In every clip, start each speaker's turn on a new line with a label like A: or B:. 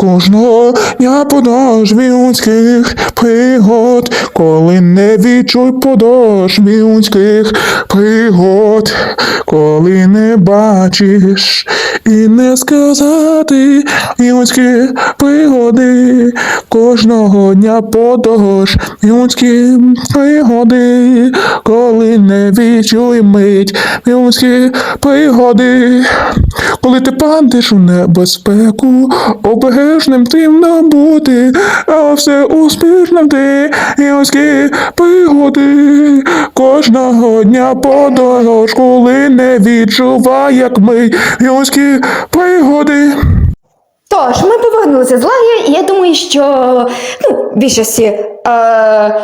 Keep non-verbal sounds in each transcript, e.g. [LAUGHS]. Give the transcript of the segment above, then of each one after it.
A: Кожного дня подаж людських пригод, коли не відчуй подошві людських пригод, коли не бачиш і не сказати людські пригоди, кожного дня подорож людські пригоди, коли не відчуй мить людські пригоди, коли ти падеш у небезпеку, обережним тим нам бути, а все успішним ти людські пригоди, кожного дня подорож, коли не відчувай, як ми людські пригоди.
B: Тож, ми повернулися з лагеря, і я думаю, що ну, більшості. Е,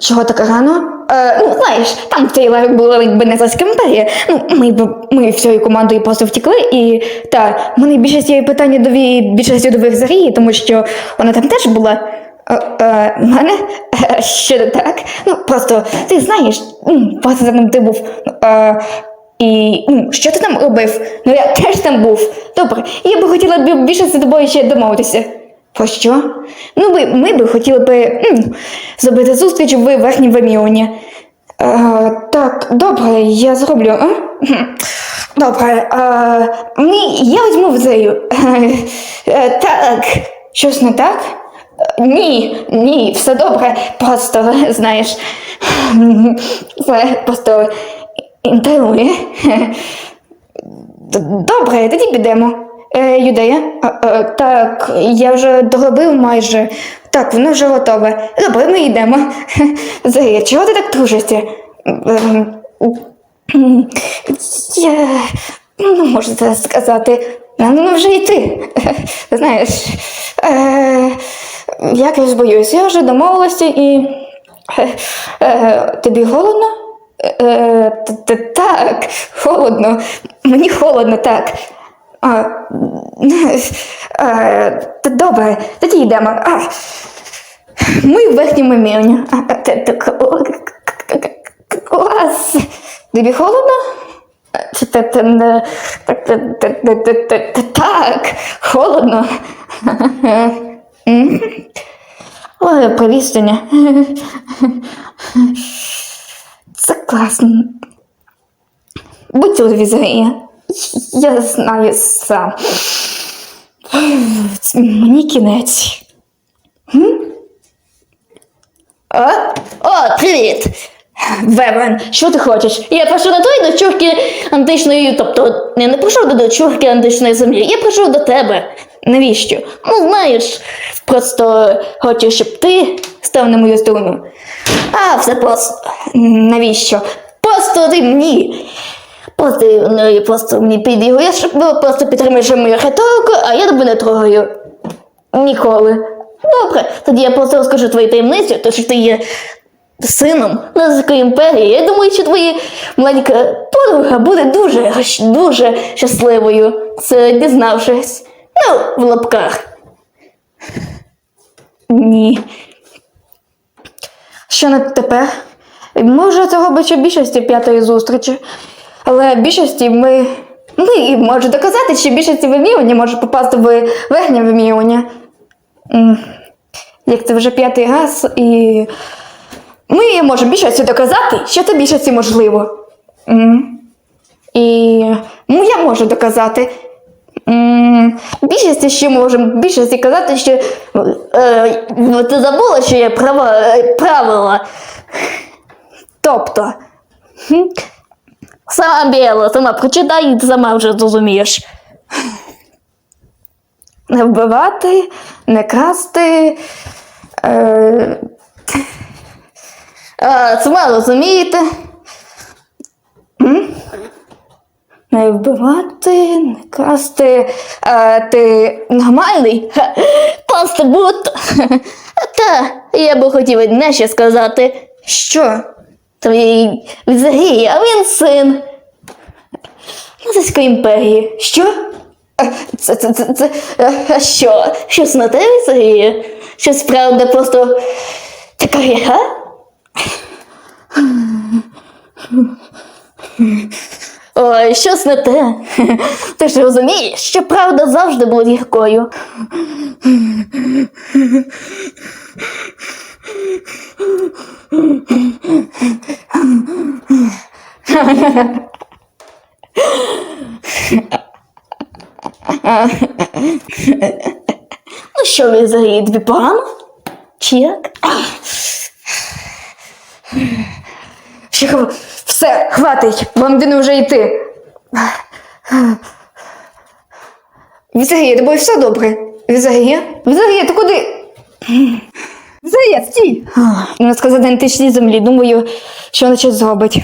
B: чого так рано? Е, ну, знаєш, там в цей лагер була якби Зазька імперія. Ну, ми, б- ми всією командою просто втекли, і та, мене більшості питання до більшості до Вихзарії, тому що вона там теж була. Е, е, мене? Е, не так? Ну, просто ти знаєш, просто там ти був. Е, і ну, що ти там робив? Ну я теж там був. Добре, я би хотіла б більше з тобою ще домовитися. Про що? Ну, ми, ми би хотіли би зробити зустріч в верхній Веміоні. Так, добре, я зроблю. А? Добре, е, ні, я візьму в нею. [LAUGHS] Е, так, щось не так? Ні, ні, все добре. Просто, знаєш, [LAUGHS] це просто інтрирує. Добре, тоді підемо. Е, Юдея? Так, я вже доробив майже. Так, воно вже готове. Добре, ми йдемо. [LAUGHS] Зарія, чого ти так тружишся? Ем, Я не можу це сказати. Ну, вже йти. [LAUGHS] Знаєш, е, якось боюсь, я вже домовилася і. Е, е, тобі голодно? Е, так, холодно. Мені холодно, так. Е, добре, тоді йдемо. Ми в верхньому мірні. Клас. Тобі холодно? Так, холодно. Ой, привістення. Це класно. Будь тут візарія. Я знаю сам. Мені кінець. О, о, привіт! Вевен, що ти хочеш? Я прийшов до тої дочурки античної, тобто я не прийшов до дочурки античної землі, я прийшов до тебе. Навіщо? Ну, знаєш, просто хочу, щоб ти став на мою сторону. А, все просто. Навіщо? Просто ти мені. Просто, ну, просто мені підігуєш, просто підтримуєш мою риторику, а я тебе не трогаю. Ніколи. Добре, тоді я просто розкажу твої таємниці, то що ти є сином Лазарської імперії. Я думаю, що твоя маленька подруга буде дуже, дуже щасливою, це дізнавшись. Ну, в лапках. Ні. Що не тепер? Може, це робить більшості п'ятої зустрічі. Але більшості ми. Ми можу доказати, що більшості вимірювання може попасти в верхнє вимірювання. Як це вже п'ятий раз, і ми можемо більшості доказати, що це більшості можливо. І ну, я можу доказати. М, Більшості ще можемо більшості казати, що е, ну, ти забула, що є права, е, правила. Тобто, сама біла, сама прочитай сама вже зрозумієш. Не вбивати, не красти. Е, е, сама розумієте. Не вбивати, не красти. А ти нормальний? Будто. Та, я би хотів одне ще сказати. Що? Твій взагалі, а він син. Назиської імперії. Що? Це, це, це, це, а, а що? Щось на тебе Сергія? Щось правда просто така гріха?
C: Ой, щось не те. [LAUGHS] Ти ж розумієш, що правда завжди буде гіркою. Ну що, Візарі, тобі погано? Чи як?
B: Ще хв... Все, хватить, вам він вже йти. Візагія, тобою все добре. Візагія? Візагія, ти куди? Візагія, стій! Вона сказала на античній землі, думаю, що вона щось зробить.